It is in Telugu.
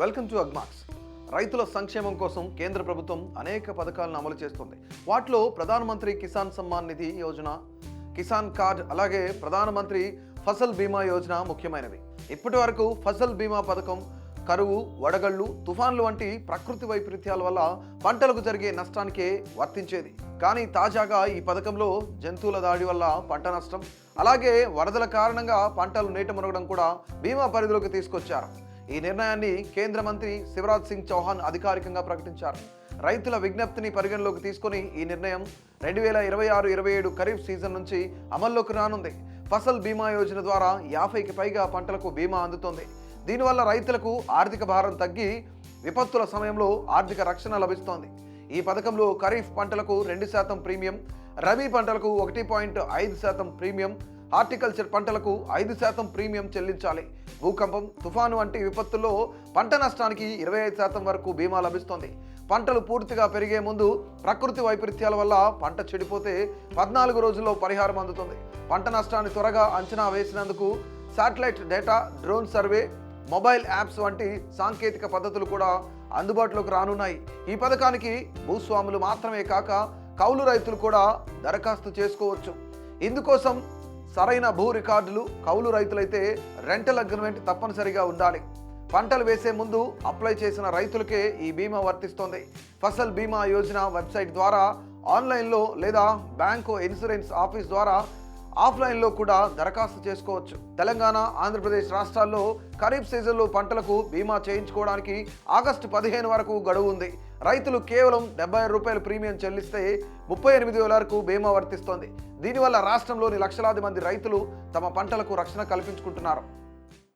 వెల్కమ్ టు అగ్మాక్స్ రైతుల సంక్షేమం కోసం కేంద్ర ప్రభుత్వం అనేక పథకాలను అమలు చేస్తుంది. వాటిలో ప్రధానమంత్రి కిసాన్ సమ్మాన్ నిధి యోజన కిసాన్ కార్డ్ అలాగే ప్రధానమంత్రి ఫసల్ బీమా యోజన ముఖ్యమైనవి. ఇప్పటి వరకు ఫసల్ బీమా పథకం కరువు వడగళ్ళు తుఫాన్లు వంటి ప్రకృతి వైపరీత్యాల వల్ల పంటలకు జరిగే నష్టానికే వర్తించేది. కానీ తాజాగా ఈ పథకంలో జంతువుల దాడి వల్ల పంట నష్టం అలాగే వరదల కారణంగా పంటలు నీట మునగడం కూడా బీమా పరిధిలోకి తీసుకొచ్చారు. ఈ నిర్ణయాన్ని కేంద్ర మంత్రి శివరాజ్ సింగ్ చౌహాన్ అధికారికంగా ప్రకటించారు. రైతుల విజ్ఞప్తిని పరిగణలోకి తీసుకొని ఈ నిర్ణయం రెండు వేల ఇరవై ఆరు ఇరవై ఏడు ఖరీఫ్ సీజన్ నుంచి అమల్లోకి రానుంది. ఫసల్ బీమా యోజన ద్వారా యాభైకి పైగా పంటలకు బీమా అందుతోంది. దీనివల్ల రైతులకు ఆర్థిక భారం తగ్గి విపత్తుల సమయంలో ఆర్థిక రక్షణ లభిస్తోంది. ఈ పథకంలో ఖరీఫ్ పంటలకు రెండు శాతం ప్రీమియం రబీ పంటలకు ఒకటి పాయింట్ ఐదు శాతం ప్రీమియం హార్టికల్చర్ పంటలకు ఐదు శాతం ప్రీమియం చెల్లించాలి. భూకంపం తుఫాను వంటి విపత్తుల్లో పంట నష్టానికి ఇరవై ఐదు శాతం వరకు బీమా లభిస్తోంది. పంటలు పూర్తిగా పెరిగే ముందు ప్రకృతి వైపరీత్యాల వల్ల పంట చెడిపోతే పద్నాలుగు రోజుల్లో పరిహారం అందుతుంది. పంట నష్టాన్ని త్వరగా అంచనా వేసినందుకు satellite data drone survey mobile apps వంటి సాంకేతిక పద్ధతులు కూడా అందుబాటులోకి రానున్నాయి. ఈ పథకానికి భూస్వాములు మాత్రమే కాక కౌలు రైతులు కూడా దరఖాస్తు చేసుకోవచ్చు. ఇందుకోసం సరైన భూ రికార్డులు కౌలు రైతులైతే రెంటల్ అగ్రిమెంట్ తప్పనిసరిగా ఉండాలి. పంటలు వేసే ముందు అప్లై చేసిన రైతులకే ఈ బీమా వర్తిస్తోంది. ఫసల్ బీమా యోజన వెబ్సైట్ ద్వారా ఆన్లైన్లో లేదా బ్యాంకు ఇన్సూరెన్స్ ఆఫీస్ ద్వారా ఆఫ్లైన్లో కూడా దరఖాస్తు చేసుకోవచ్చు. తెలంగాణ ఆంధ్రప్రదేశ్ రాష్ట్రాల్లో ఖరీఫ్ సీజన్లో పంటలకు బీమా చేయించుకోవడానికి ఆగస్టు పదిహేను వరకు గడువు ఉంది. రైతులు కేవలం డెబ్బై రూపాయల ప్రీమియం చెల్లిస్తే ముప్పై ఎనిమిది వేల వరకు బీమా వర్తిస్తోంది. దీనివల్ల రాష్ట్రంలోని లక్షలాది మంది రైతులు తమ పంటలకు రక్షణ కల్పించుకుంటున్నారు.